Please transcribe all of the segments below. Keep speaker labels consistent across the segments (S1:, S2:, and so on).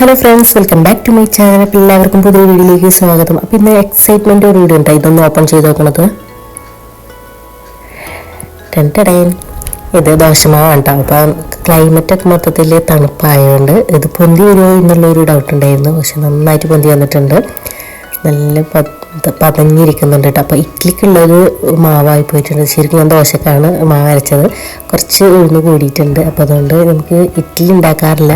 S1: Hello friends welcome back to my channel അപ്പം എല്ലാവർക്കും പുതിയ വീഡിയോയിലേക്ക് സ്വാഗതം. അപ്പോൾ ഇന്ന് എക്സൈറ്റ്മെന്റോട് വീഡിയോ ഉണ്ടായി ഇതൊന്ന് ഓപ്പൺ ചെയ്ത് നോക്കണത്. ടെന്റടേൻ ഇത് ദോഷമാവാണ് കേട്ടോ അപ്പം ക്ലൈമറ്റൊക്കെ മൊത്തത്തിൽ തണുപ്പായതുകൊണ്ട് ഇത് പൊന്തി വരുമോ എന്നുള്ളൊരു ഡൗട്ട് ഉണ്ടായിരുന്നു. പക്ഷെ നന്നായിട്ട് പൊന്തി വന്നിട്ടുണ്ട്. നല്ല പതഞ്ഞിരിക്കുന്നുണ്ട് കേട്ടോ അപ്പോൾ ഇഡ്ലിക്കുള്ളൊരു മാവായി പോയിട്ടുണ്ട്. ശരിക്കും ഞാൻ ദോശക്കാണ് മാവ് അരച്ചത്. കുറച്ച് ഉഴുന്ന് കൂടിയിട്ടുണ്ട്. അപ്പോൾ അതുകൊണ്ട് നമുക്ക് ഇഡ്ഡലി ഉണ്ടാക്കാറില്ല.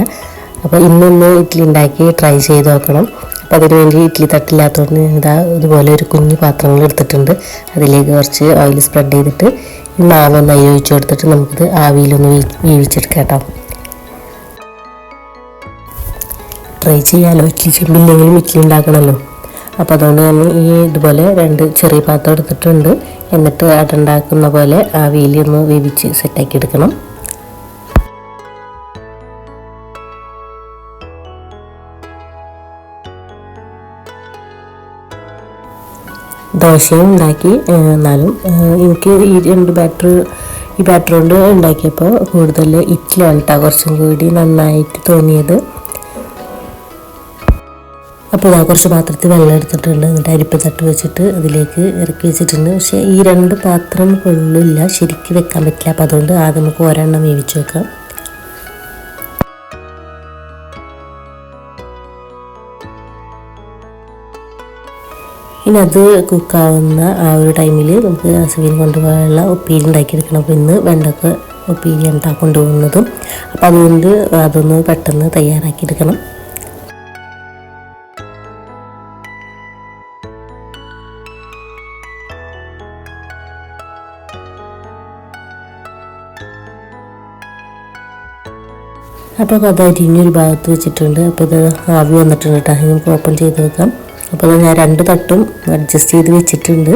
S1: അപ്പോൾ ഇന്നൊന്ന് ഇഡ്ഡലി ഉണ്ടാക്കി ട്രൈ ചെയ്ത് നോക്കണം. അപ്പോൾ അതിന് വേണ്ടി ഇഡ്ഡലി തട്ടില്ലാത്തതുകൊണ്ട് ഇതാ ഇതുപോലെ ഒരു കുഞ്ഞു പാത്രങ്ങൾ എടുത്തിട്ടുണ്ട്. അതിലേക്ക് കുറച്ച് ഓയിൽ സ്പ്രെഡ് ചെയ്തിട്ട് ഈ മാവ് ഒന്ന് അരി ഒഴിച്ച് കൊടുത്തിട്ട് നമുക്കിത് ആവിയിലൊന്ന് വീവിച്ചെടുക്കാം കേട്ടോ ട്രൈ ചെയ്യാമല്ലോ ഇഡ്ഡലി ചെമ്പില്ലെങ്കിലും ഇഡ്ഡലി ഉണ്ടാക്കണമല്ലോ അപ്പോൾ അതുകൊണ്ട് ഞാൻ ഈ ഇതുപോലെ രണ്ട് ചെറിയ പാത്രം എടുത്തിട്ടുണ്ട്. എന്നിട്ട് അതുണ്ടാക്കുന്ന പോലെ ആവിയിൽ ഒന്ന് വേവിച്ച് സെറ്റാക്കി എടുക്കണം. ദോശയും ഉണ്ടാക്കി എന്നാലും എനിക്ക് ഈ രണ്ട് ബാറ്റർ ഈ ബാറ്റർ കൊണ്ട് ഉണ്ടാക്കിയപ്പോൾ കൂടുതൽ ഇഡ്ഡലിയാണ് കേട്ടോ കുറച്ചും കൂടി നന്നായിട്ട് തോന്നിയത്. അപ്പോൾ ഇതാ കുറച്ച് പാത്രത്തിൽ വെള്ളം എടുത്തിട്ടുണ്ട്. എന്നിട്ട് അരിപ്പ് തട്ട് വെച്ചിട്ട് അതിലേക്ക് ഇറക്കി വെച്ചിട്ടുണ്ട്. പക്ഷേ ഈ രണ്ട് പാത്രം കൊള്ളില്ല. ശരിക്ക് വെക്കാൻ പറ്റില്ല. അപ്പോൾ അതുകൊണ്ട് ആദ്യം നമുക്ക് ഒരെണ്ണം വേവിച്ച് വെക്കാം. ഇനി അത് കുക്കാവുന്ന ആ ഒരു ടൈമിൽ നമുക്ക് അസുവിൻ കൊണ്ടുപോകാനുള്ള ഉപ്പേരി ഉണ്ടാക്കിയെടുക്കണം. അപ്പോൾ ഇന്ന് വെണ്ടക്ക ഉപ്പേരിയാണ് ട്ടാ കൊണ്ടുപോകുന്നതും. അപ്പോൾ അതുകൊണ്ട് അതൊന്ന് പെട്ടെന്ന് തയ്യാറാക്കിയെടുക്കണം. അപ്പോൾ അത് അരിഞ്ഞൊരു ഭാഗത്ത് വെച്ചിട്ടുണ്ട്. അപ്പോൾ ഇത് ആവി വന്നിട്ടുണ്ട് കേട്ടോ നമുക്ക് ഓപ്പൺ ചെയ്ത് വെക്കാം. അപ്പോൾ അത് ഞാൻ രണ്ട് തട്ടും അഡ്ജസ്റ്റ് ചെയ്ത് വെച്ചിട്ടുണ്ട്.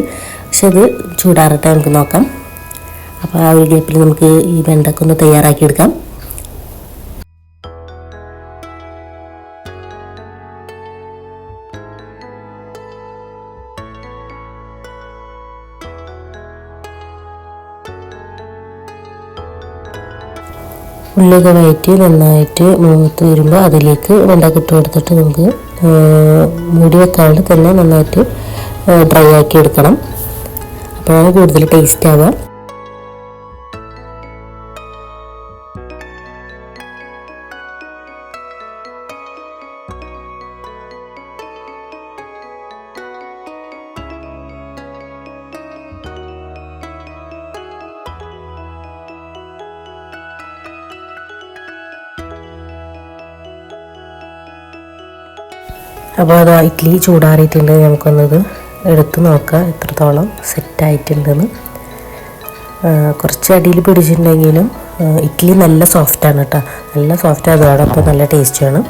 S1: പക്ഷെ അത് ചൂടാറട്ടെ നമുക്ക് നോക്കാം. അപ്പോൾ ആ ഒരു ഗ്യാപ്പിൽ നമുക്ക് ഈ വെണ്ടക്ക ഒന്ന് തയ്യാറാക്കി എടുക്കാം. ഉള്ളിയൊക്കെ വയറ്റി നന്നായിട്ട് മൂത്ത് വരുമ്പോൾ അതിലേക്ക് വെണ്ടക്ക ഇട്ട് കൊടുത്തിട്ട് നമുക്ക് മൂടി വെക്കാണ്ട് തന്നെ നന്നായിട്ട് ഡ്രൈ ആക്കി എടുക്കണം. അപ്പോഴാണ് കൂടുതൽ ടേസ്റ്റ് ആവുക. അപ്പോൾ അത് ഇഡ്ഡലി ചൂടാറിയിട്ടുണ്ട് നമുക്കൊന്നത് എടുത്ത് നോക്കാം എത്രത്തോളം സെറ്റായിട്ടുണ്ടെന്ന് കുറച്ച് അടിയിൽ പിടിച്ചിട്ടുണ്ടെങ്കിലും ഇഡ്ലി നല്ല സോഫ്റ്റാണ് കേട്ടോ. നല്ല സോഫ്റ്റ് അതോടൊപ്പം നല്ല ടേസ്റ്റാണ്.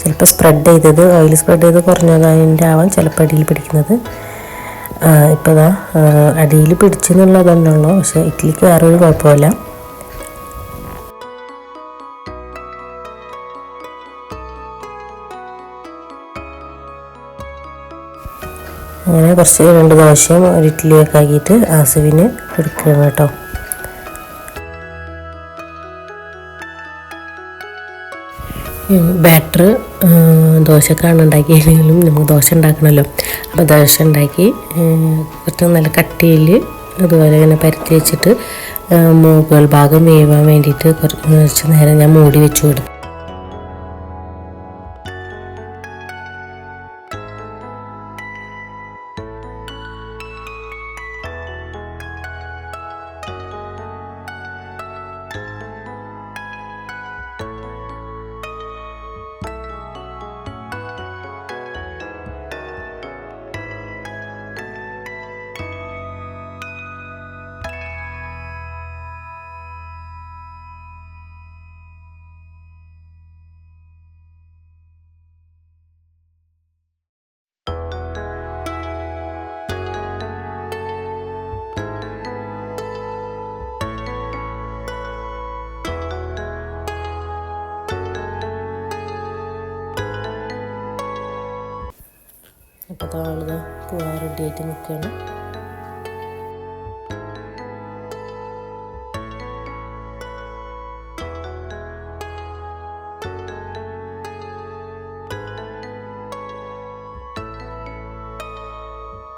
S1: ചിലപ്പോൾ സ്പ്രെഡ് ചെയ്തത് ഓയിൽ സ്പ്രെഡ് ചെയ്ത് കുറഞ്ഞതിന്റെ ആവാം ചിലപ്പോൾ അടിയിൽ പിടിക്കുന്നത്. ഇപ്പോൾ ഇതാ അടിയിൽ പിടിച്ചെന്നുള്ളത് തന്നെ ഉള്ളൂ. പക്ഷേ ഇഡ്ഡലിക്ക് വേറൊരു കുഴപ്പമില്ല. അങ്ങനെ കുറച്ച് രണ്ട് ദോശയും ഒരു ഇഡ്ഡലിയൊക്കെ ആക്കിയിട്ട് ആസുവിന് കൊടുക്കണം കേട്ടോ. ബാറ്റർ ദോശക്കാണ് ഉണ്ടാക്കിയില്ലെങ്കിലും നമുക്ക് ദോശ ഉണ്ടാക്കണമല്ലോ. അപ്പോൾ ദോശ ഉണ്ടാക്കി കുറച്ച് നല്ല കട്ടിയിൽ അതുപോലെ ഇങ്ങനെ പരത്തി വെച്ചിട്ട് മുകൾ ഭാഗം വേവാൻ വേണ്ടിയിട്ട് കുറച്ച് നേരം ഞാൻ മൂടി വെച്ചു കൊടുത്തു. അപ്പോൾ ആളുകൾ പോവാൻ റെഡി നിൽക്കുകയാണ്.